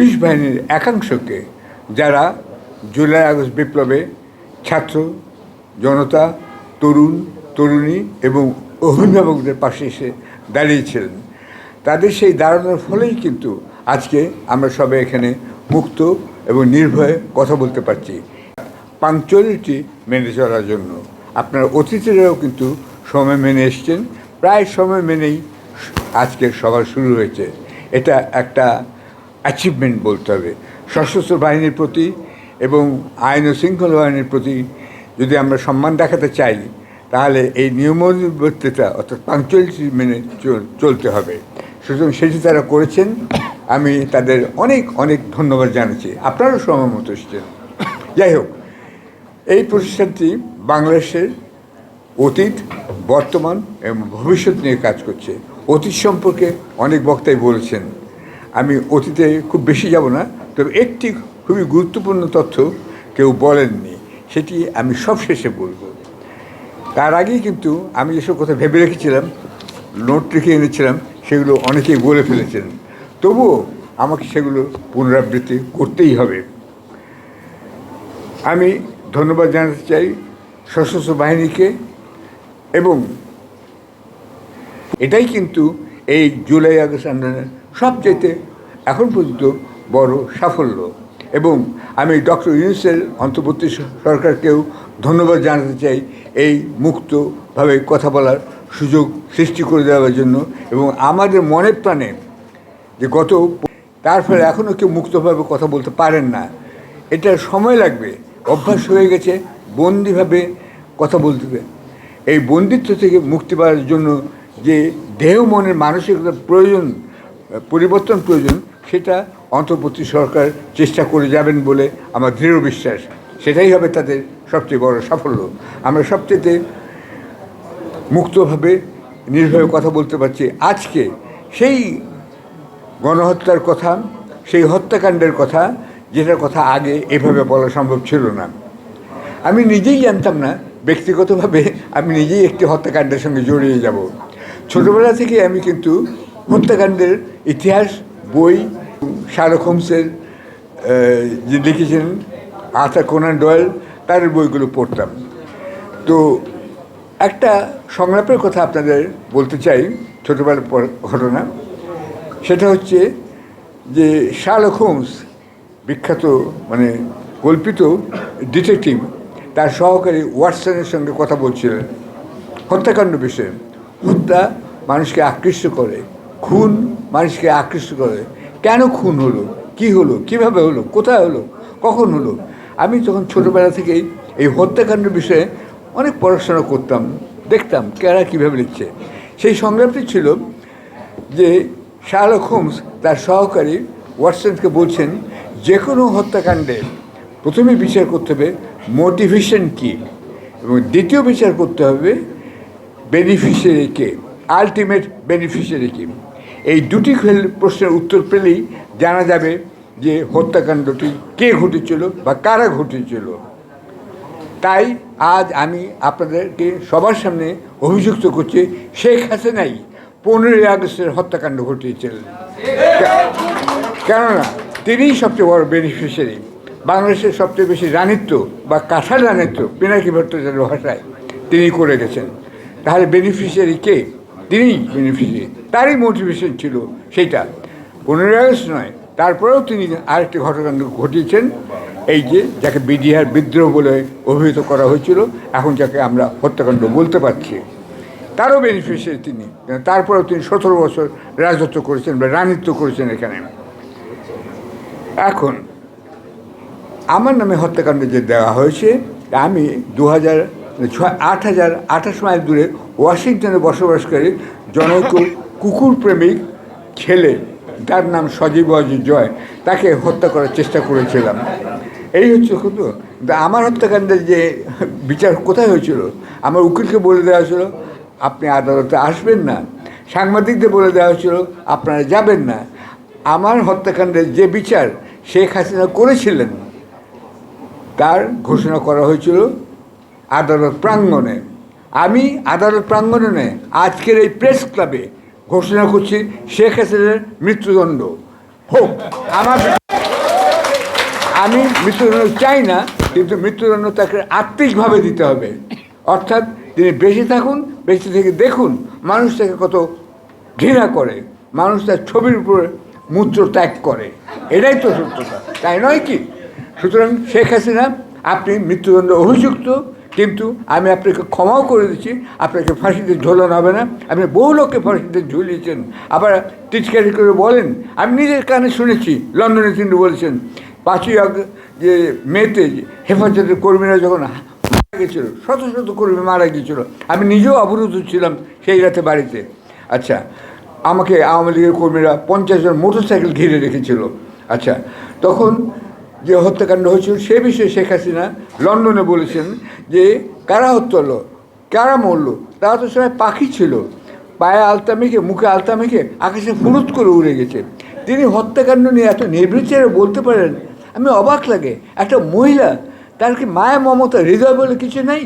Police বাহিনীর একাংশকে যারা July August বিপ্লবে ছাত্র, জনতা, তরুণ, তরুণী এবং অভিভাবকদের পাশে এসে দাঁড়িয়েছিলেন। তাদের সেই দাঁড়ানোর ফলেই কিন্তু আজকে আমরা সবাই এখানে মুক্ত এবং নির্ভয়ে কথা বলতে পারছি। পাংচুয়ালিটি মেনে চলার জন্য। আপনার অতিথিরাও কিন্তু সময় মেনে এসছেন। প্রায় সময় মেনেই আজকের সভা শুরু হয়েছে। এটা একটা অ্যাচিভমেন্ট বলতে হবে। সশস্ত্র বাহিনীর প্রতি এবং আইন ও শৃঙ্খলা বাহিনীর প্রতি যদি আমরা সম্মান দেখাতে চাই, তাহলে এই নিয়মবর্তিতা অর্থাৎ পাংচুয়ালিটি মেনে চল- চলতে হবে। সুতরাং সেটি তারা করেছেন। আমি তাদের অনেক অনেক ধন্যবাদ জানাচ্ছি। আপনারাও সময় মতো এসেছেন যাই হোক, এই প্রতিষ্ঠানটি বাংলাদেশের অতীত, বর্তমান এবং ভবিষ্যৎ নিয়ে কাজ করছে। অতীত সম্পর্কে অনেক বক্তাই বলেছেন। আমি অতীতে খুব বেশি যাব না, তবে একটি খুবই গুরুত্বপূর্ণ তথ্য কেউ বলেননি, সেটি আমি সব শেষে বলব। তার আগেই কিন্তু আমি যেসব কথা ভেবে রেখেছিলাম নোট রেখে এনেছিলাম, সেগুলো অনেকেই বলে ফেলেছেন। তবুও আমাকে সেগুলো পুনরাবৃত্তি করতেই হবে। আমি ধন্যবাদ জানাতে চাই সশস্ত্র বাহিনীকে এবং এটাই কিন্তু এই জুলাই আগস্ট আন্দোলনের সবচেয়ে এখন পর্যন্ত বড় সাফল্য এবং আমি ডক্টর ইউনুসের অন্তর্বর্তী সরকারকেও ধন্যবাদ জানাতে চাই এই মুক্তভাবে কথা বলার সুযোগ সৃষ্টি করে দেওয়ার জন্য এবং আমাদের মনে প্রাণে যে গত তার ফলে এখনও কেউ মুক্তভাবে কথা বলতে পারেন না এটা সময় লাগবে, অভ্যাস হয়ে গেছে, বন্দিভাবে কথা বলতে। এই বন্দিত্ব থেকে মুক্তি পাওয়ার জন্য যে দেহ মনের মানসিকতার প্রয়োজন, পরিবর্তন প্রয়োজন সেটা অন্তর্বর্তী সরকার চেষ্টা করে যাবেন বলে আমার দৃঢ় বিশ্বাস। সেটাই হবে তাদের সবচেয়ে বড় সাফল্য। আমরা সবচেয়ে মুক্তভাবে নির্ভয়ে কথা বলতে পারছি। আজকে সেই গণহত্যার কথা, সেই হত্যাকাণ্ডের কথা, যেটার কথা আগে এভাবে বলা সম্ভব ছিল না। আমি নিজেই জানতাম না, ব্যক্তিগতভাবে আমি নিজেই একটি হত্যাকাণ্ডের সঙ্গে জড়িয়ে যাব। ছোটবেলা থেকে আমি কিন্তু হত্যাকাণ্ডের ইতিহাস বই, শাহরুখ হোমসের যে লিখেছেন আর্থার কোনান ডয়েল, তার বইগুলো পড়তাম। তো একটা সংলাপের কথা আপনাদের বলতে চাই, ছোটোবেলার ঘটনা। সেটা হচ্ছে যে শার্লক হোমস, বিখ্যাত মানে কল্পিত ডিটেকটিভ, তার সহকারী ওয়াটসনের সঙ্গে কথা বলছিলেন। হত্যাকাণ্ড বিষয়ে। হত্যা মানুষকে আকৃষ্ট করে। খুন মানুষকে আকৃষ্ট করে। কেন খুন হলো? কি হলো? কীভাবে হলো? কোথায় হলো? কখন হলো? আমি তখন ছোটোবেলা থেকেই এই হত্যাকাণ্ড বিষয়ে অনেক পড়াশোনা করতাম, দেখতাম কারা কীভাবে লিখছে। সেই সংগ্রামটি ছিল যে শার্লক হোমস তার সহকারী ওয়াটসনকে বলছেন যে কোনো হত্যাকাণ্ডে প্রথমে বিচার করতে হবে মোটিভেশন কী? এবং দ্বিতীয় বিচার করতে হবে বেনিফিশিয়ারি কে। আলটিমেট বেনিফিশিয়ারি কি এই দুটি প্রশ্নের উত্তর পেলেই জানা যাবে যে হত্যাকাণ্ডটি কে ঘটেছিল বা কারা ঘটেছিল তাই আজ আমি আপনাদেরকে সবার সামনে অভিযুক্ত করছি শেখ হাসিনাই। পনেরোই আগস্টের হত্যাকাণ্ড ঘটিয়েছিলেন। কেননা তিনিই সবচেয়ে বড় বেনিফিশিয়ারি বাংলাদেশের সবচেয়ে বেশি রানিত্ব বা কাঁঠাল রানিত্ব পিনাকি ভট্টাচার্যের ভাষায় তিনি করে গেছেন। তাহলে বেনিফিশিয়ারি কে? তিনিই বেনিফিশিয়ারি তারই মোটিভেশন ছিল সেইটা পনেরোই আগস্ট নয়, তারপরেও তিনি আরেকটি ঘটনাকাণ্ড ঘটিয়েছেন। এই যে, যাকে বিডিআর বিদ্রোহ বলে অভিহিত করা হয়েছিল, এখন যাকে আমরা হত্যাকাণ্ড বলতে পারছি। তারও বেনিফিশিয়ারি তিনি। তারপরেও তিনি সতেরো বছর রাজত্ব করেছেন বা রানিত্ব করেছেন এখানে। এখন, আমার নামে হত্যাকাণ্ড যে দেওয়া হয়েছে, আমি দু হাজার ছয় আট হাজার আঠাশ মাইল দূরে ওয়াশিংটনে বসবাসকারী জনৈক কুকুর প্রেমিক ছেলে তার নাম সজীব অজিত জয়, তাকে হত্যা করার চেষ্টা করেছিলাম। এই হচ্ছে কিন্তু আমার হত্যাকাণ্ডের যে বিচার কোথায় হয়েছিল, আমার উকিলকে বলে দেওয়া হয়েছিল, আপনি আদালতে আসবেন না। সাংবাদিকদের বলে দেওয়া হয়েছিল, আপনারা যাবেন না। আমার হত্যাকাণ্ডের যে বিচার শেখ হাসিনা করেছিলেন, তার ঘোষণা করা হয়েছিল আদালত প্রাঙ্গণে। আমি আদালত প্রাঙ্গণে আজকের এই প্রেস ক্লাবে ঘোষণা করছি শেখ হাসিনার মৃত্যুদণ্ড। হোক, আমার আমি মৃত্যুদণ্ড চাই না, কিন্তু মৃত্যুদণ্ড তাকে আত্মিকভাবে দিতে হবে। অর্থাৎ তিনি বেঁচে থাকুন, বেঁচে থেকে দেখুন মানুষ তাকে কত ঘৃণা করে, মানুষ তার ছবির উপরে মূত্র ত্যাগ করে। এটাই তো সত্যতা, তাই নয় কি? সুতরাং শেখ হাসিনা, আপনি মৃত্যুদণ্ড অভিযুক্ত কিন্তু আমি আপনাকে ক্ষমাও করে দিচ্ছি। আপনাকে ফাঁসিতে ঝোলানো হবে না। আপনি বহু লোককে ফাঁসিতে ঝুলিয়েছেন। আবার টিচকারি করে বলেন, আমি নিজের কানে শুনেছি লন্ডনে তিনি বলেছেন, পাঁচই আগ যে মেতে হেফাজতের কর্মীরা যখন মারা গেছিল, শত শত কর্মী মারা গিয়েছিল, আমি নিজেও অবরুদ্ধ ছিলাম সেই রাতে বাড়িতে। আচ্ছা আমাকে আওয়ামী লীগের কর্মীরা পঞ্চাশ জন মোটরসাইকেল ঘিরে রেখেছিল। আচ্ছা তখন যে হত্যাকাণ্ড হয়েছিল, সে বিষয়ে শেখ হাসিনা লন্ডনে বলেছেন যে কারা হত্যা হলো, কারা মরলো? তারা তো সবাই পাখি ছিল। পায়ে আলতা মেখে, মুখে আলতা মেখে আকাশে ফুরুত করে উড়ে গেছে। তিনি হত্যাকাণ্ড নিয়ে এত নির্বিচারে বলতে পারেন, আমি অবাক লাগে। একটা মহিলা, তার কি মায়া, মমতা, হৃদয় বলে কিছু নেই?